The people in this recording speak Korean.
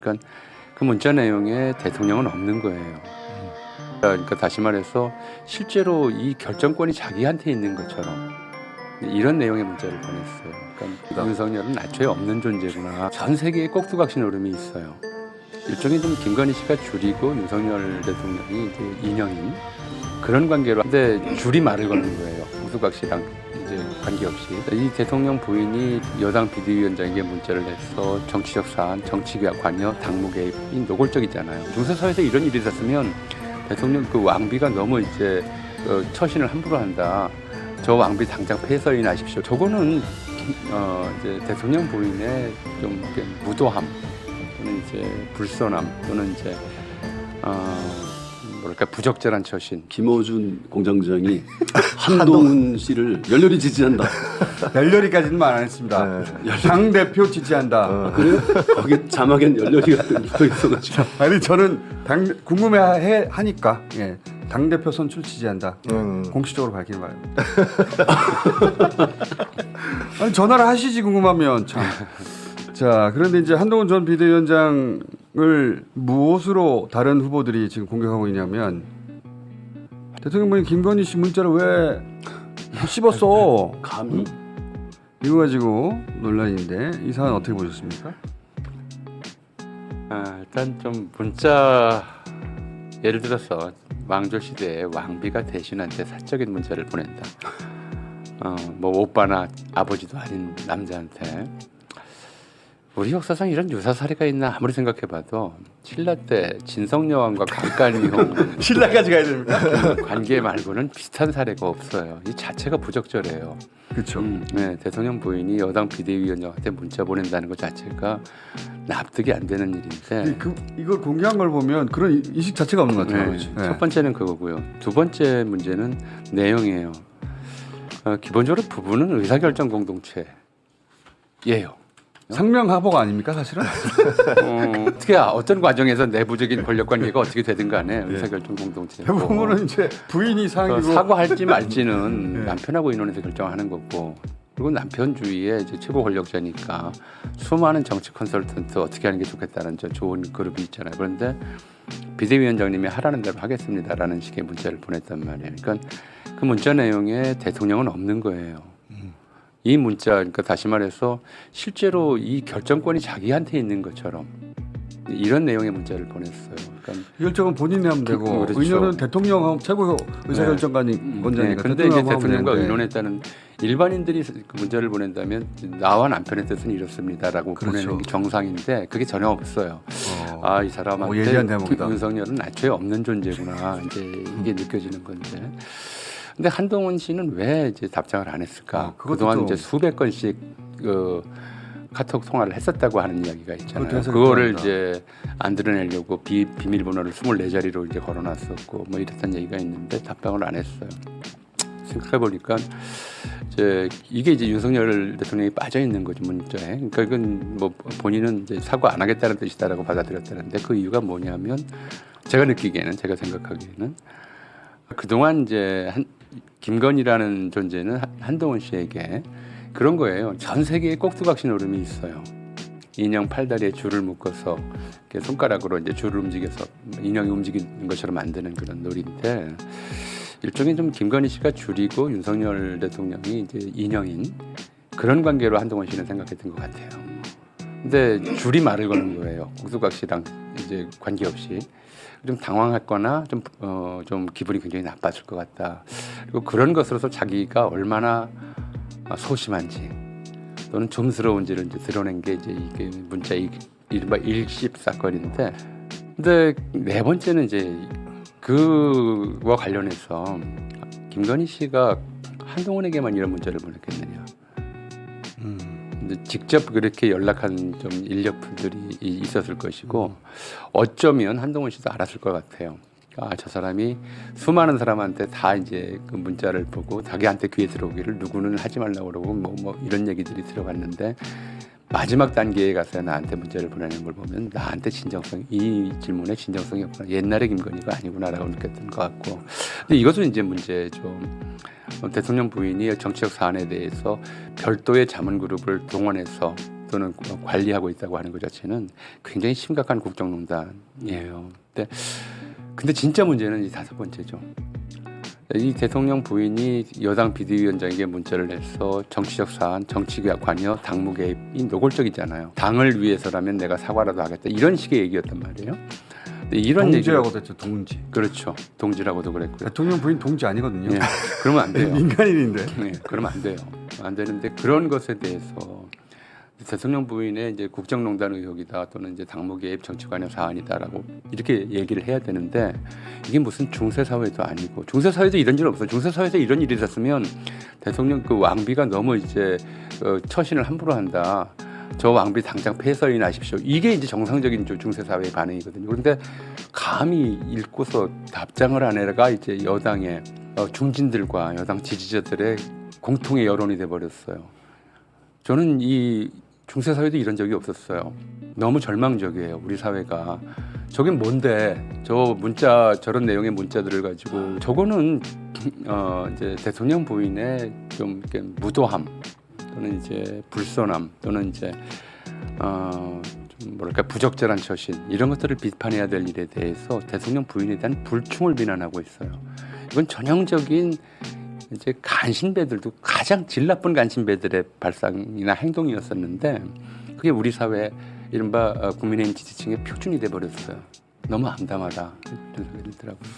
그러니까 그 문자 내용에 대통령은 없는 거예요. 그러니까 다시 말해서 실제로 이 결정권이 자기한테 있는 것처럼 이런 내용의 문자를 보냈어요. 그러니까 윤석열은 애초에 없는 존재구나. 전 세계에 꼭두각시 노름이 있어요. 일종의 좀 김건희 씨가 줄이고 윤석열 대통령이 이제 인형인 그런 관계로 근데 줄이 말을 거는 거예요. 꼭두각시랑 이제 관계없이 이 대통령 부인이 여당 비대위원장에게 문자를 내서 정치적 사안, 정치 관여, 당무 개입이 노골적이잖아요. 중세사회에서 이런 일이 있었으면 대통령 그 왕비가 너무 이제 어, 처신을 함부로 한다. 저 왕비 당장 폐설인하십시오. 저거는 어, 이제 대통령 부인의 좀 무도함 또는 이제 불손함 또는 이제 어, 뭐랄까 부적절한 처신 김어준 공장장이 한동훈 씨를 열렬히 지지한다. 열렬히까지는 말안 했습니다. 당 대표 지지한다. 아, 그래요? 거기 자막엔 열렬히가 써 있어가지고. 아니 저는 당 궁금해 하니까 예. 당 대표 선출 지지한다. 공식적으로 밝히는 바랍니다. 아니 전화를 하시지 궁금하면 참. 자 그런데 이제 한동훈 전 비대위원장 을 무엇으로 다른 후보들이 지금 공격하고 있냐면 대통령분이 김건희 씨 문자를 왜 씹었어? 감히 이거 가지고 논란인데 이 사안 어떻게 보셨습니까? 아, 일단 좀 문자 예를 들어서 왕조 시대에 왕비가 대신한테 사적인 문자를 보낸다. 어, 뭐 오빠나 아버지도 아닌 남자한테 우리 역사상 이런 유사 사례가 있나 아무리 생각해봐도 신라 때 진성 여왕과 강간이용 신라까지 가야 됩니까? 관계 말고는 비슷한 사례가 없어요. 이 자체가 부적절해요. 그렇죠. 음, 네, 대통령 부인이 여당 비대위원장한테 문자 보낸다는 것 자체가 납득이 안 되는 일인데 그 이걸 공개한 걸 보면 그런 이- 인식 자체가 없는 것 같아요. 네, 네. 첫 번째는 그거고요. 두 번째 문제는 내용이에요. 어, 기본적으로 부부는 의사결정 공동체예요. 상명하복 아닙니까 사실은? 어, 어떻게 어떤 과정에서 내부적인 권력 관계가 어떻게 되든 간에 의사결정 공동체. 대부분은 이제 부인이 상이고 어, 사과할지 말지는 네. 남편하고 의논해서 결정하는 거고 그리고 남편주의의 이제 최고 권력자니까 수많은 정치 컨설턴트 어떻게 하는 게 좋겠다는 저 좋은 그룹이 있잖아요. 그런데 비대위원장님이 하라는 대로 하겠습니다라는 식의 문자를 보냈단 말이에요. 그러니까 그 문자 내용에 대통령은 없는 거예요. 이 문자, 그러니까 다시 말해서 실제로 이 결정권이 자기한테 있는 것처럼 이런 내용의 문자를 보냈어요. 그러니까 이결정은 본인이 하면 되고 그렇죠. 의견은 대통령 최고 의사결정관이 네, 권자니까 근데 이제 대통령하고 하면 대통령과. 의논했다는 일반인들이 그 문자를 보낸다면 나와 남편의 뜻은 이렇습니다라고 그렇죠. 보내는 게 정상인데 그게 전혀 없어요. 어. 아이 오, 사람한테 예리한 대목이다. 윤석열은 애초에 없는 존재구나 이제 이게 느껴지는 건데. 근데 한동훈 씨는 왜 이제 답장을 안 했을까? 어, 그것도 그동안 좀- 이제 수백 건씩 그 카톡 통화를 했었다고 하는 이야기가 있잖아요. 그거를. 이제 안 드러내려고 비, 비밀번호를 24자리로 이제 걸어놨었고 뭐 이랬던 얘기가 있는데 답장을 안 했어요. 생각해 보니까 이제 이게 이제 윤석열 대통령이 빠져 있는 거죠 문자에. 그러니까 이건 뭐 본인은 이제 사과 안 하겠다는 뜻이다라고 받아들였다는데 그 이유가 뭐냐면 제가 느끼기에는 제가 생각하기에는 그동안 이제 한 김건희라는 존재는 한- 한동훈 씨에게 그런 거예요. 전 세계에 꼭두각시 노름이 있어요. 인형 팔다리에 줄을 묶어서 손가락으로 이제 줄을 움직여서 인형이 움직이는 것처럼 만드는 그런 놀이인데 일종의 좀 김건희 씨가 줄이고 윤석열 대통령이 이제 인형인 그런 관계로 한동훈 씨는 생각했던 것 같아요. 근데 줄이 말을 거는 거예요. 꼭두각시랑 이제 관계없이 좀 당황했거나 좀, 어, 좀 기분이 굉장히 나빴을 것 같다. 그리고 그런 것으로서 자기가 얼마나 어, 소심한지 또는 좀스러운지를 이제 드러낸 게 이제 이게 문자 이 이른바 일십 사건인데 근데 네 번째는 이제 그와 관련해서 김건희 씨가 한동훈에게만 이런 문자를 보냈겠느냐. 음. 직접 그렇게 연락한 좀 인력분들이 이- 있었을 것이고 어쩌면 한동훈 씨도 알았을 것 같아요. 아, 저 사람이 수많은 사람한테 다 이제 그 문자를 보고 자기한테 귀에 들어오기를 누구는 하지 말라고 그러고 뭐, 뭐 이런 얘기들이 들어갔는데 마지막 단계에 가서 나한테 문자를 보내는 걸 보면 나한테 진정성 이 질문에 진정성이 없구나 옛날의 김건희가 아니구나라고 느꼈던 것 같고 근데 이것은 이제 문제죠 어, 대통령 부인이 정치적 사안에 대해서 별도의 자문 그룹을 동원해서 또는 관리하고 있다고 하는 것 자체는 굉장히 심각한 국정농단이에요. 근데 근데 진짜 문제는 이 다섯 번째죠. 이 대통령 부인이 여당 비대위원장에게 문자를 내서 정치적 사안, 정치 관여, 당무 개입이 노골적이잖아요. 당을 위해서라면 내가 사과라도 하겠다 이런 식의 얘기였단 말이에요. 이런 얘기 동지라고 됐죠. 동지. 그렇죠. 동지라고도 그랬고요. 대통령 부인 동지 아니거든요. 예, 그러면 안 돼요. 민간인인데. 네, 그러면 안 돼요. 안 되는데 그런 것에 대해서 대통령 부인의 이제 국정농단 의혹이다 또는 이제 당무 개입 정치 관여 사안이다라고 이렇게 얘기를 해야 되는데 이게 무슨 중세 사회도 아니고 중세 사회도 이런 일 없어. 요 중세 사회에서 이런 일이 있었으면 대통령 그 왕비가 너무 이제 어, 처신을 함부로 한다. 저 왕비 당장 폐서인 하십시오. 이게 이제 정상적인 저 중세 사회의 반응이거든요. 그런데 감히 읽고서 답장을 안 해가 이제 여당의 어, 중진들과 여당 지지자들의 공통의 여론이 돼 버렸어요. 저는 이 중세 사회도 이런 적이 없었어요. 너무 절망적이에요. 우리 사회가. 저긴 뭔데? 저 문자 저런 내용의 문자들을 가지고 저거는 어 이제 대통령 부인의 좀 이렇게 무도함 또는 이제 불손함 또는 이제 어좀 뭐랄까 부적절한 처신 이런 것들을 비판해야 될 일에 대해서 대통령 부인에 대한 불충을 비난하고 있어요. 이건 전형적인 이제 간신배들도 가장 질 나쁜 간신배들의 발상이나 행동이었었는데 그게 우리 사회 이른바 어, 국민의힘 지지층의 표준이 돼 버렸어요. 너무 암담하다 이런 생각이 들더라고요.